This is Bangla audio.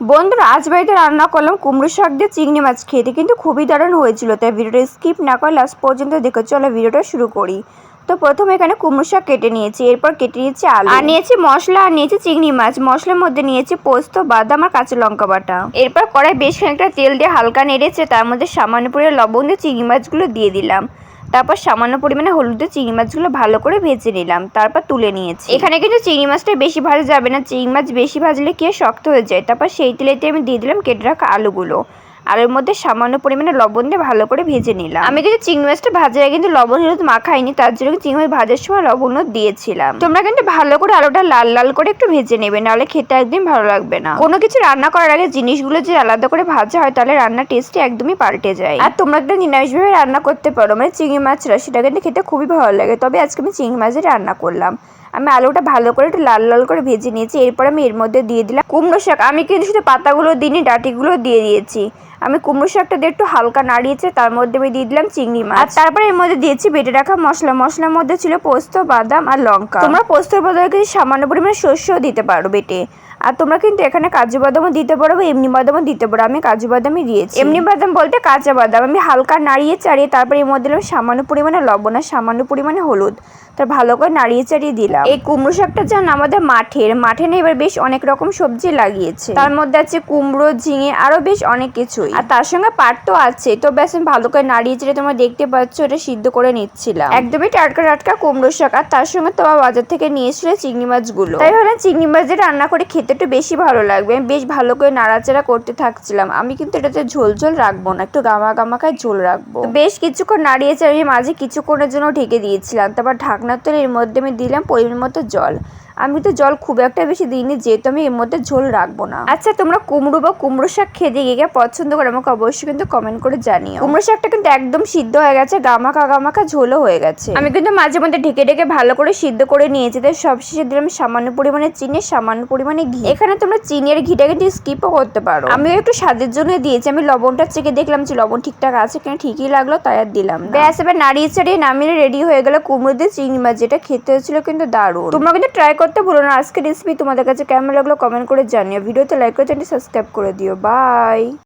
বন্ধুরা, আজ বাড়িতে রান্না করলাম কুমড়ো শাক দিয়ে চিংড়ি মাছ খেতে, কিন্তু খুবই দারুণ হয়েছিল, তাই ভিডিওটা স্কিপ না করে লাস্ট পর্যন্ত দেখে। চলো ভিডিওটা শুরু করি। তো প্রথমে এখানে কুমড়ো শাক কেটে নিয়েছি, এরপর কেটে নিয়েছি আলু। আর নিয়েছি মশলা আর নিয়েছি চিংড়ি মাছ, মশলার মধ্যে নিয়েছি পোস্ত, বাদাম আর কাঁচা লঙ্কা বাটা। এরপর কড়াই বেশ খানিকটা তেল দিয়ে হালকা নেড়েছে তার মধ্যে সামান্য পরিমাণে লবণ দিয়ে চিংড়ি মাছগুলো দিয়ে দিলাম। তারপর সামান্য পরিমাণে হলুদ চিংড়ি মাছগুলো ভালো করে ভেজে নিলাম, তারপর তুলে নিয়েছি। এখানে কিন্তু চিংড়ি মাছটা বেশি ভাজা যাবে না, চিংড়ি মাছ বেশি ভাজলে কি শক্ত হয়ে যায়। তারপর সেই তেলেতে আমি দিয়ে দিলাম কেটে রাখা আলুগুলো। আলুর মধ্যে সামান্য পরিমাণে লবণ দিয়ে ভালো করে ভেজে নিলাম। আমি কিন্তু চিংড়ি মাছটা ভাজার আগে কিন্তু লবণ হলুদ মাখাইনি তার জন্য চিংড়ি মাছ ভাজার সময় লবণও দিয়েছিলাম। তোমরা কিন্তু ভালো করে আলুটা লাল লাল করে একটু ভেজে নেবে নাহলে খেতে একদম ভালো লাগবে না। কোনো কিছু রান্না করার আগে জিনিসগুলো যে আলাদা করে ভাজা হয় তাহলে রান্নার টেস্টই একদমই পাল্টে যায়। আর তোমরা একটা নিরামিষভাবে রান্না করতে পারো মানে চিংড়ি মাছরা সেটা কিন্তু খেতে খুবই ভালো লাগে। তবে আজকে আমি চিংড়ি মাছের রান্না করলাম। আমি আলুটা ভালো করে একটু লাল লাল করে ভেজে নিয়েছি। এরপর আমি এর মধ্যে দিয়ে দিলাম কুমড়ো শাক। আমি কিন্তু শুধু পাতাগুলো দিইনি, ডাটিগুলো দিয়ে দিয়েছি। আমি কুমড়ো শাকটা দিয়ে একটু হালকা নাড়িয়েছে, তার মধ্যে আমি দিয়ে দিলাম চিংড়ি মাছ। আর তারপরে এর মধ্যে দিয়েছি বেটে রাখা মশলা। মশলার মধ্যে ছিল পোস্ত, বাদাম আর লঙ্কা। তোমরা পোস্তর বদলে কিছু সামান্য পরিমাণে শস্যও দিতে পারো বেটে। আর তোমরা কিন্তু এখানে কাজু বাদামও দিতে পারো বা এমনি বাদামও দিতে পারো। আমি কাজু বাদামই দিয়েছি। এমনি বাদাম বলতে কাঁচা বাদাম। আমি হালকা নাড়িয়ে চাড়িয়ে তারপরে এর মধ্যে দিলাম সামান্য পরিমাণে লবণ আর সামান্য পরিমাণে হলুদ। তার ভালো করে নাড়িয়ে চাড়িয়ে দিলাম। এই কুমড়ো শাকটা যেন আমাদের মাঠের। মাঠে না এবার বেশ অনেক রকম সবজি লাগিয়েছে। তার মধ্যে আছে কুমড়ো, ঝিঙে, আরও বেশ অনেক কিছুই। আর তার সঙ্গে পাট তো আছে। তো বেশ আমি ভালো করে নাড়িয়ে চেড়ে তোমরা দেখতে পাচ্ছ, এটা সিদ্ধ করে নিচ্ছিলাম। একদমই টাটকা টাটকা কুমড়ো শাক। আর তার সঙ্গে তোমার বাজার থেকে নিয়ে এসেছিল চিংড়ি মাছগুলো। তাই ভাবলাম চিংড়ি মাছ দিয়ে রান্না করে খেতে একটু বেশি ভালো লাগবে। আমি বেশ ভালো করে নাড়াচাড়া করতে থাকছিলাম। আমি কিন্তু এটাতে ঝোল ঝোল রাখব না। একটু গামা গামাকায় ঝোল রাখব। বেশ কিছুক্ষণ নাড়িয়ে চাড়িয়ে মাঝে কিছুক্ষণের জন্য ঢেকে দিয়েছিলাম। তারপর ঢাকনার তুলে এর মধ্যে দিলাম পরিমাণ মতো জল। আমি তো জল খুব একটা বেশি দিইনি, যেহেতু আমি এর মধ্যে ঝোল রাখব না। আচ্ছা তোমরা কুমড়ো বা কুমড়ো শাক খেতে গিয়ে পছন্দ করে, আমাকে অবশ্যই কিন্তু কমেন্ট করে জানিও। কুমড়ো শাকটা কিন্তু একদম সিদ্ধ হয়ে গেছে, গামাখা গামাখা ঝোলও হয়ে গেছে। আমি কিন্তু মাঝে মধ্যে ঢেকে ঢেকে ভালো করে সিদ্ধ করে নিয়েছি, তাই সবশেষে দিলাম সামান্য পরিমাণে চিনি, সামান্য পরিমাণে ঘি। এখানে তোমরা চিনি আর ঘিটা কিন্তু স্কিপও করতে পারো। আমি একটু স্বাদের জন্য দিয়েছি, আমি লবণটা চেকে দেখলাম যে লবণ ঠিকঠাক আছে কিনা, ঠিকই লাগল, তাই আর দিলাম ব্যাস, এবার নাড়িয়ে ছাড়িয়ে নামিয়ে রেডি হয়ে গেল কুমড়ো দিয়ে চিংড়ি মাছ, যেটা খেতে হয়েছিল কিন্তু দারুণ। তোমরা কিন্তু ট্রাই করতে ভুলো না আজকে রেসিপি তোমাদের কাছে কেমন লাগল কমেন্ট করে জানিও। ভিডিওতে লাইক করে চ্যানেলটি সাবস্ক্রাইব করে দিও। বাই